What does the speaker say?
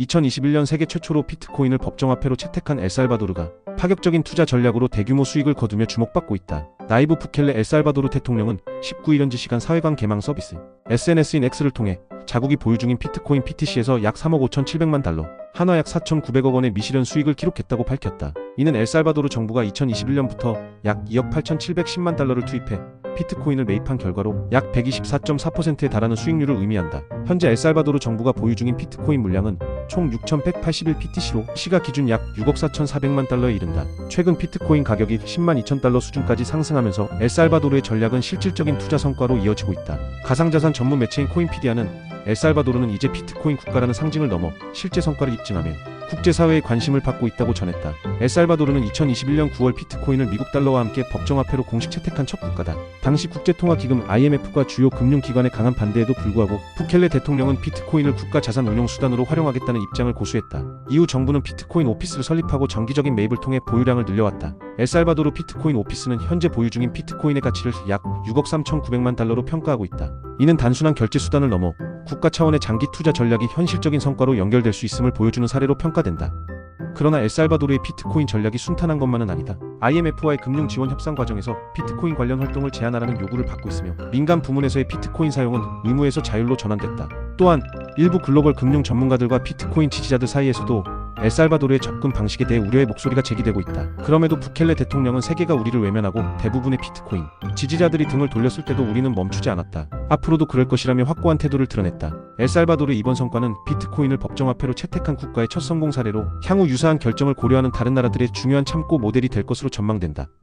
2021년 세계 최초로 비트코인을 법정화폐로 채택한 엘살바도르가 파격적인 투자 전략으로 대규모 수익을 거두며 주목받고 있다. 나이브 부켈레 엘살바도르 대통령은 19일 현지 시간 사회관 개망 서비스 SNS인 X를 통해 자국이 보유 중인 비트코인 PTC에서 약 3억 5,700만 달러, 한화 약 4,900억 원의 미실현 수익을 기록했다고 밝혔다. 이는 엘살바도르 정부가 2021년부터 약 2억 8,710만 달러를 투입해 비트코인을 매입한 결과로 약 124.4%에 달하는 수익률을 의미한다. 현재 엘살바도르 정부가 보유 중인 비트코인 물량은 총 6,181 PTC로 시가 기준 약 6억 4,400만 달러에 이른다. 최근 비트코인 가격이 10만 2천 달러 수준까지 상승하면서 엘살바도르의 전략은 실질적인 투자 성과로 이어지고 있다. 가상자산 전문 매체인 코인피디아는 엘살바도르는 이제 비트코인 국가라는 상징을 넘어 실제 성과를 입증하며 국제사회의 관심을 받고 있다고 전했다. 엘살바도르는 2021년 9월 비트코인을 미국 달러와 함께 법정화폐로 공식 채택한 첫 국가다. 당시 국제통화기금 IMF과 주요 금융기관의 강한 반대에도 불구하고 부켈레 대통령은 비트코인을 국가 자산 운용 수단으로 활용하겠다는 입장을 고수했다. 이후 정부는 비트코인 오피스를 설립하고 정기적인 매입을 통해 보유량을 늘려왔다. 엘살바도르 비트코인 오피스는 현재 보유 중인 비트코인의 가치를 약 6억 3,900만 달러로 평가하고 있다. 이는 단순한 결제 수단을 넘어 국가 차원의 장기 투자 전략이 현실적인 성과로 연결될 수 있음을 보여주는 사례로 평가된다. 그러나 엘살바도르의 비트코인 전략이 순탄한 것만은 아니다. IMF와의 금융 지원 협상 과정에서 비트코인 관련 활동을 제한하라는 요구를 받고 있으며 민간 부문에서의 비트코인 사용은 의무에서 자율로 전환됐다. 또한 일부 글로벌 금융 전문가들과 비트코인 지지자들 사이에서도 엘살바도르의 접근 방식에 대해 우려의 목소리가 제기되고 있다. 그럼에도 부켈레 대통령은 세계가 우리를 외면하고 대부분의 비트코인 지지자들이 등을 돌렸을 때도 우리는 멈추지 않았다. 앞으로도 그럴 것이라며 확고한 태도를 드러냈다. 엘살바도르의 이번 성과는 비트코인을 법정화폐로 채택한 국가의 첫 성공 사례로 향후 유사한 결정을 고려하는 다른 나라들의 중요한 참고 모델이 될 것으로 전망된다.